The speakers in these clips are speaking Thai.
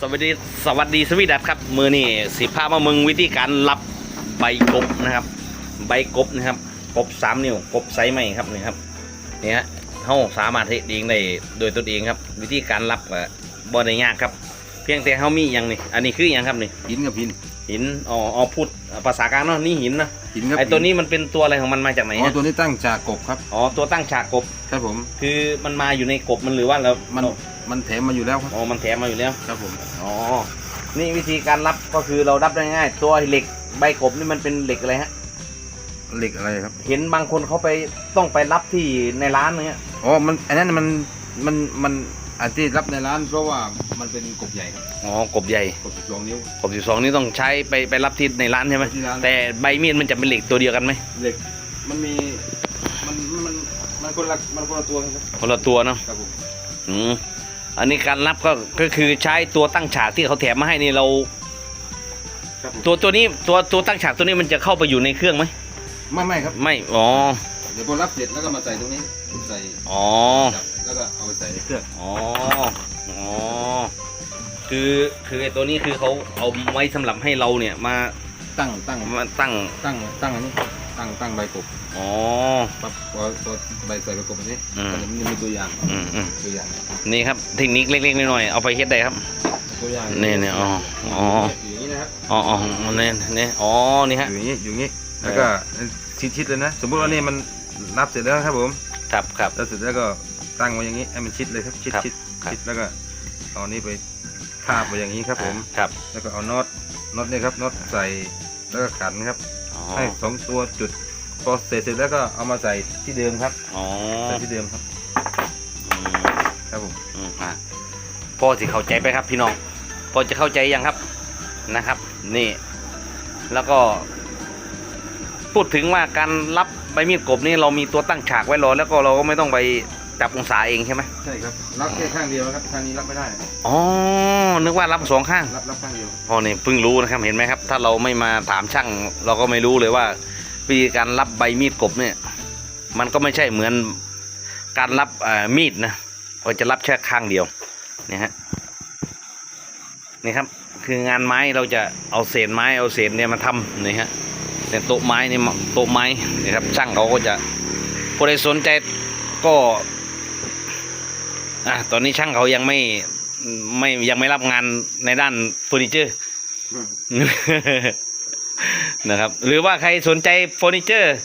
สวัสดีสวัสดีสวีดัตครับ มือนี่สิพามามึงวิธีการรับใบกบนะครับ ใบกบนะครับกบสามนิ้วกบไซส์ใหม่ครับนี่ครับนี่ฮะเขาสามารถเฮ็ดเองได้โดยตัวเองครับ วิธีการรับก็บ่ได้ยากครับ เพียงแต่เขามีอย่างนี่อันนี้คืออย่างครับนี่หินกับหินหินอ๋ออ๋อพูดภาษากลางเนาะนี่หินนะหินครับไอตัวนี้มันเป็นตัวอะไรของมันมาจากไหนอ๋อฮะตัวนี้ตั้งจากกบครับอ๋อตัวตั้งฉากกบครับผม คือมันมาอยู่ในกบมันหรือว่าเรามัน มันแถมมาอยู่แล้วครับอ๋อมันแถมมาอยู่แล้วครับผมอ๋อนี่วิธีการรับก็คือเรารับได้ง่ายตัวเหล็กใบกบนี่มันเป็นเหล็กอะไรฮะเหล็กอะไรครับ เห็นบางคนเขาไปต้องไปรับที่ในร้านเนี้ยอ๋อมันอันนั้นมันมันมันอันที่รับในร้านเพราะว่ามันเป็นกบใหญ่ครับอ๋อกบใหญ่กบสิบสองนิ้วกบสิบสองนี่ต้องใช้ไปไปรับที่ในร้านใช่ไหมที่ร้านแต่ใบมีดมันจะเป็นเหล็กตัวเดียวกันไหมเหล็กมันมีมันมันมันคนละมันคนละตัวครับคนละตัวเนาะครับผมอืม อันนี้การรับก็ก็คือใช้ตัวตั้งฉากที่เขาแถมมาให้นี่เรา ครับผมตัวตัวนี้ตัวตัวตั้งฉากตัวนี้มันจะเข้าไปอยู่ในเครื่องไหมไม่ไม่ครับ ไม่อ๋อเดี๋ยวพอรับเสร็จแล้วก็มาใส่ตรงนี้ใส่อ๋อจับแล้วก็เอาไปใส่ในเครื่องอ๋ออ๋อคือคือไอ้ตัวนี้คือเขาเอาไว้สำหรับให้เราเนี่ยมาตั้งตั้งมาตั้งตั้งตั้งอันนี้ตั้งตั้งใบกบ อ๋อ ปั๊บพอพอใบใส่ใบกบอันนี้อืมมันมีตัวอย่างอืมอืมตัวอย่างนี่ครับเทคนิคเล็กๆน้อยๆเอาไปเฮ็ดได้ครับ ตัวอย่างนี่นี่อ๋ออ๋ออยู่อย่างนี้นะครับอ๋ออ๋อนี่นี่อ๋อนี่ฮะ อยู่อย่างนี้อยู่อย่างนี้แล้วก็ชิดๆเลยนะสมมุติว่านี่มันรับเสร็จแล้วครับผมครับครับ แล้วเสร็จแล้วก็ตั้งไว้อย่างนี้ให้มันชิดเลยครับชิดครับชิดครับ ชิดแล้วก็เอาอันนี้ไปคาบไว้อย่างนี้ครับผม ครับแล้วก็เอาน็อตน็อตเนี่ยครับน็อตใส่แล้วก็ขันครับ อ๋อให้สองตัวจุด พอเสร็จเสร็จแล้วก็เอามาใส่ที่เดิมครับอ๋อใส่ที่เดิมครับอืมครับผมอืมอะพ่อสิเข้าใจไปครับพี่น้องพ่อจะเข้าใจยังครับนะครับ นี่ แล้วก็ พูดถึงว่าการรับใบมีดกบนี่เรามีตัวตั้งฉากไว้รอแล้วก็เราก็ไม่ต้องไปจับองศาเองใช่ไหมใช่ครับรับแค่ข้างเดียวครับข้างนี้รับไม่ได้อ๋อนึกว่ารับสองข้างรับรับข้างเดียวพ่อนี่เพิ่งรู้นะครับเห็นไหมครับ ถ้าเราไม่มาถามช่าง เราก็ไม่รู้เลยว่า วิธีการรับใบมีดกบเนี่ย มันก็ไม่ใช่เหมือนการรับมีดนะเราจะรับแค่ข้างเดียวเนี่ยฮะนี่ครับ คืองานไม้เราจะเอาเศษไม้เอาเศษเนี่ยมาทำนี่ฮะเนี่ยโต๊ะไม้นี่โต๊ะไม้นี่ครับช่างเขาก็จะผู้ใดสนใจก็อะตอนนี้ช่างเขายังไม่ไม่ยังไม่รับงานในด้านเฟอร์นิเจอร์ นะครับ หรือว่าใครสนใจเฟอร์นิเจอร์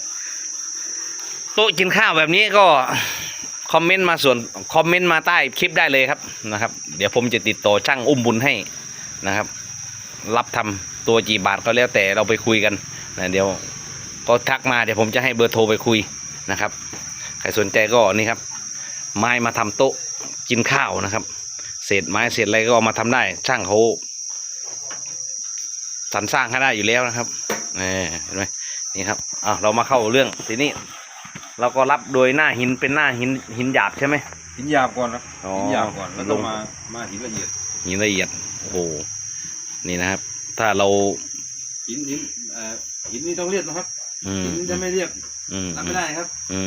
โต๊ะกินข้าวแบบนี้ก็คอมเมนต์มาส่วนคอมเมนต์มาใต้คลิปได้เลยครับนะครับ เดี๋ยวผมจะติดต่อช่างอุ้มบุญให้นะครับ รับทำตัวกี่บาทก็แล้วแต่เราไปคุยกันนะเดี๋ยวก็ทักมาเดี๋ยวผมจะให้เบอร์โทรไปคุยนะครับ ใครสนใจก็นี่ครับ ไม้มาทำโต๊ะกินข้าวนะครับ เศษไม้เศษอะไรก็เอามาทำได้ช่างเขาสรรสร้างให้ได้อยู่แล้วนะครับ นี่เห็นไหมนี่ครับอ้าวเรามาเข้าเรื่องทีนี้ เราก็รับโดยหน้าหินเป็นหน้าหินหินหยาบใช่ไหม หินหยาบก่อนครับอ๋อหินหยาบก่อนแล้วลต้องงมามาหินละเอียด หินละเอียดโอ้โหนี่นะครับ ถ้าเรา หินหินเอ่อหินนี่ต้องเรียบนะครับ อืมหินจะไม่เรียบอืมรับไม่ได้ครับ อื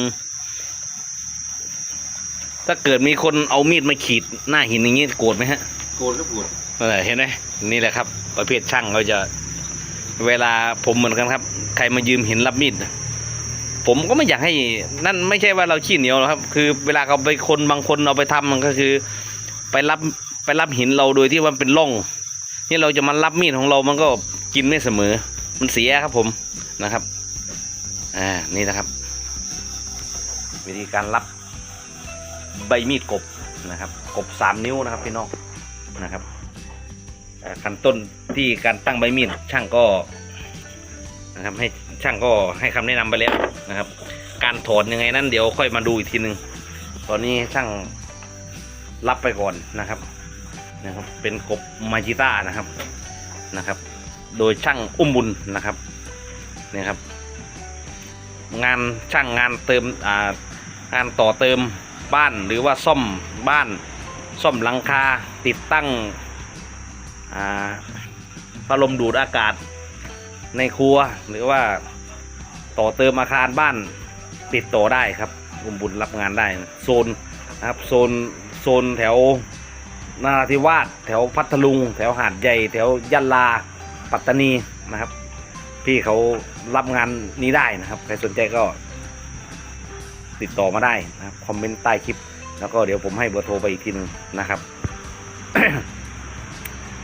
มถ้าเกิดมีคนเอามีดมาขีดหน้าหินอย่างนี้โกรธไหมฮะ โกรธก็ปวดนั่นแหละเห็นไหมนี่แหละครับ ประเภทช่างเราจะ เวลาผมเหมือนกันครับ ใครมายืมหินรับมีดผมก็ไม่อยากให้นั่นไม่ใช่ว่าเราขี้เหนียวหรอกครับ คือเวลาเขาไปคนบางคนเอาไปทำมันก็คือ ไปรับไปรับหินเราโดยที่ว่ามันเป็นร่องนี่เราจะมารับมีดของเรามันก็กินไม่เสมอ มันเสียครับผมนะครับอ่านี่นะครับ วิธีการรับใบมีดกบนะครับ กบสามนิ้วนะครับพี่น้องนะครับ ขั้นต้นที่การตั้งใบมีดช่างก็นะครับให้ช่างก็ให้คำแนะนำไปแล้วนะครับ การถอนยังไงนั้นเดี๋ยวค่อยมาดูอีกทีหนึ่งตอนนี้ช่างรับไปก่อนนะครับนะครับ เป็นกบมาจิต้านะครับนะครับ โดยช่างอุ้มบุญนะครับเนี่ยครับ งานช่างงานเติมอ่างานต่อเติมบ้านหรือว่าซ่อมบ้าน ซ่อมหลังคาติดตั้ง พัดลมดูดอากาศในครัวหรือว่าต่อเติมอาคารบ้านติดต่อได้ครับอุ้มบุญรับงานได้โซนนะครับโซนโซนแถวนราธิวาสแถวพัทลุง แถวหาดใหญ่ แถวยะลาปัตตานีนะครับ พี่เขารับงานนี้ได้นะครับใครสนใจก็ติดต่อมาได้นะครับคอมเมนต์ใต้คลิป แล้วก็เดี๋ยวผมให้เบอร์โทรไปอีกทีหนึงนะครับ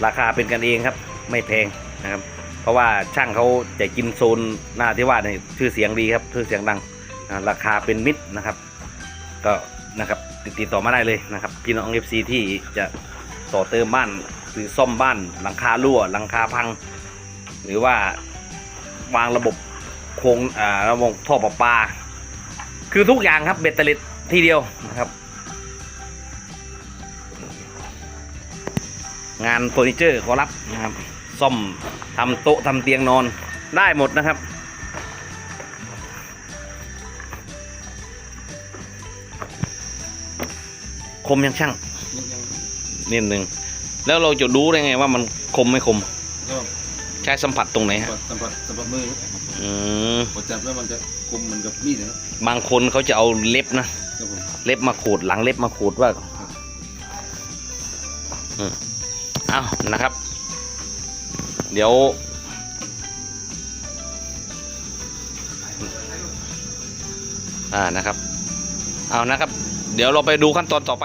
ราคาเป็นกันเองครับ ไม่แพงนะครับ เพราะว่าช่างเขาจะกินโซนหน้าที่ว่าเนี่ยชื่อเสียงดีครับชื่อเสียงดังราคาเป็นมิตรนะครับ ก็นะครับติดต่อมาได้เลยนะครับ พี่น้องเอฟซีที่จะต่อเติมบ้านหรือซ่อมบ้านหลังคารั่วหลังคาพัง หรือว่าวางระบบโครงอ่าระบบท่อประปา คือทุกอย่างครับเบ็ดเตล็ดทีเดียวนะครับ งานเฟอร์นิเจอร์ขอรับนะครับซ่อมทำโต๊ะทำเตียงนอนได้หมดนะครับ คมยังช่างยังยังนิดนึงแล้วเราจะรู้ได้ไงว่ามันคมไม่คมก็ใช้สัมผัสตรงไหนสัมฮะผัสสัมผัสสัมผัสมืออืมพอจับแล้วมันจะคมเหมือนกับมีดนะครับบางคนเขาจะเอาเล็บนะครับผมเล็บมาขูดหลังเล็บมาขูดว่าอืม เอานะครับ เดี๋ยว อ่านะครับ เอานะครับ เดี๋ยวเราไปดูขั้นตอนต่อไป